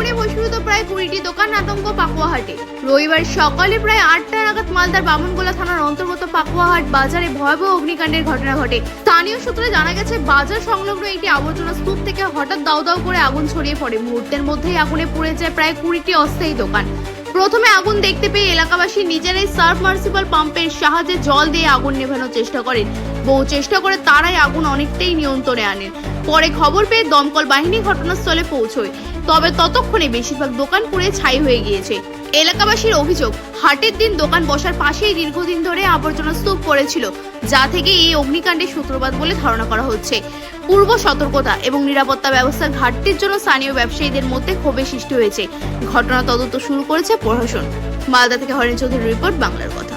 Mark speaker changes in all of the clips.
Speaker 1: আগুনে ভস্মীভূত প্রায় কুড়িটি দোকান আতঙ্ক পাকুয়াহাটে। রবিবার সকালে প্রায় আটটা নাগাদ মালদার বামনগোলা থানার অন্তর্গত পাকুয়াহাট বাজারে ভয়াবহ অগ্নিকাণ্ডের ঘটনা ঘটে। স্থানীয় সূত্রে জানা গেছে, বাজার সংলগ্ন একটি আবর্জনা স্তূপ থেকে হঠাৎ দাউ দাউ করে আগুন ছড়িয়ে পড়ে। মুহূর্তের মধ্যেই আগুনে পুড়ে যায় প্রায় কুড়িটি অস্থায়ী দোকান। প্রথমে আগুন দেখতে পেয়ে এলাকাবাসী নিজেরাই সাবমার্সিবল পাম্পের সাহায্যে জল দিয়ে আগুন নেভানোর চেষ্টা করেন। বহু চেষ্টা করে তারাই আগুন অনেকটাই নিয়ন্ত্রণে আনেন। পরে খবর পেয়ে দমকল বাহিনী ঘটনাস্থলে পৌঁছয়। তবে ততক্ষণে বেশিরভাগ দোকান পুড়ে ছাই হয়ে গিয়েছে। এলাকাবাসীর অভিযোগ, হাটের দিন দোকান বসার পাশেই দীর্ঘদিন ধরে আবর্জনা স্তূপ পড়েছিল, যা থেকে এই অগ্নিকাণ্ডের সূত্রপাত বলে ধারণা করা হচ্ছে। পূর্ব সতর্কতা এবং নিরাপত্তা ব্যবস্থার ঘাটতির জন্য স্থানীয় ব্যবসায়ীদের মধ্যে ক্ষোভের সৃষ্টি হয়েছে। ঘটনা তদন্ত শুরু করেছে প্রশাসন। মালদা থেকে হরেন চৌধুরীর রিপোর্ট, বাংলার কথা।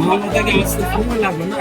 Speaker 2: মামাটাকে আসতে সময় লাগবে না?